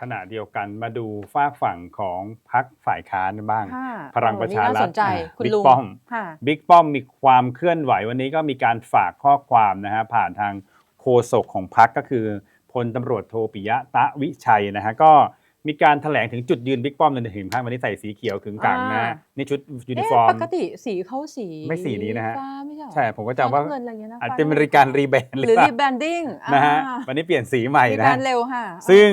ขณะเดียวกันมาดูฝากฝั่งของพักฝ่ายค้านบ้างค่ะพลังประชารัฐโอ้นี่น่สนใจอะคุณบิ๊กลุงป้อมค่ะบิ๊กป้อมมีความเคลื่อนไหววันนี้ก็มีการฝากข้อความนะฮะผ่านทางโฆษกของพักก็คือพลตำรวจโทปิยะตะวิชัยนะฮะก็มีการแถลงถึงจุดยืนบิ๊กป้อมในถึงข้างวันนี้ใส่สีเขียวขึงกลางนะอ่านี่ชุดยูนิเอ๊ะฟอร์มปกติสีเขาสีไม่สีนี้นะฮะฟ้าไม่ใช่เหรอใช่ผมก็จำว่าฟ้น้ำเงินอะไรเงี้ยนะอาจฟ้จะเป็นการรีแบรนด์หหรืรืออเปรีล่าแบรนดิ้งนะฮะวันนี้เปลี่ยนสีใหม่รีนะแบรฮะนด์เร็วค่ะซึ่ง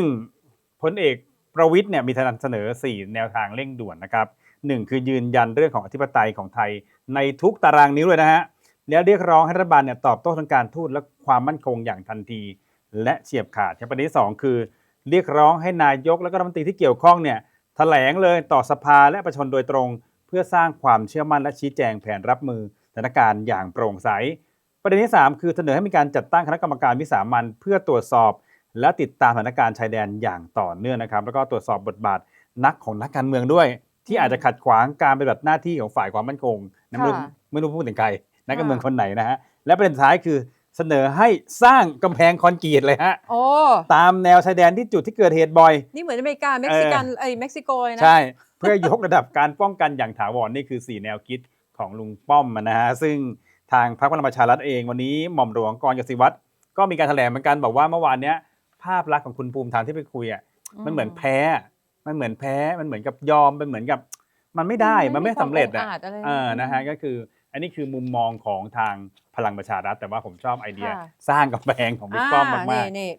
พลเอกประวิทย์เนี่ยมีนำเสนอ 4 แนวทางเร่งด่วนนะครับหนึ่งคือยืนยันเรื่องของอธิปไตยของไทยในทุกตารางนิ้วเลยนะฮะแล้วเรียกร้องให้รัฐบาลเนี่ยตอบโต้ทางการทูตและความมั่นคงอย่างทันที และเฉียบขาดประเด็นที่สองคือ เรียกร้องให้นายกและก็รัฐมนตรีที่เกี่ยวข้องเนี่ยแถลงเลยต่อสภาและประชาชนโดยตรง เพื่อสร้างความเชื่อมั่นและชี้แจงแผนรับมือสถานการณ์อย่างโปร่งใส ประเด็นที่ 3 คือเสนอให้มีการจัดตั้งคณะกรรมการวิสามันเพื่อตรวจสอบ และติดตามสถานการณ์ชายแดนอย่างต่อเนื่องนะครับ แล้วก็ตรวจสอบบทบาทนักของนักการเมืองด้วย ที่อาจจะขัดขวางการปฏิบัติหน้าที่ของฝ่ายความมั่นคงนะไม่รู้ค่ะไม่รู้พูดถึงใครนักการเมืองค่ะคนไหนนะฮะและประเด็นสุดท้ายคือเสนอให้สร้างกำแพงคอนกรีตเลยฮะโอ้ตามแนวชายแดนที่จุดที่เกิดเหตุบ่อย นี่เหมือนอเมริกาเม็กซิกันไอ้ยเม็กซิโกเลยนะ ใช่ เพื่อยกระดับการป้องกันอย่างถาวรนี่คือ 4 แนวคิดของลุงป้อมนะฮะ ซึ่งทางพรรคพลังประชารัฐเองวันนี้หม่อมหลวงกรกสิวัตรก็มีการแถลงเหมือนกันบอกว่าเมื่อวานเนี้ย ภาพลักษณ์ของคุณภูมิธรรมที่ไปคุยอะมันเหมือนแพ้ มันเหมือนแพ้ มันเหมือนกับยอมเป็นเหมือนกับ มันไม่ได้ มันไม่สำเร็จอะอะอะไรเออนะฮะ ก็คือ อันนี้คือมุมมองของทางพลังประชารัฐ แต่ว่าผมชอบไอเดียค่ะสร้างกำแพงของบิ๊กป้อมมากนี่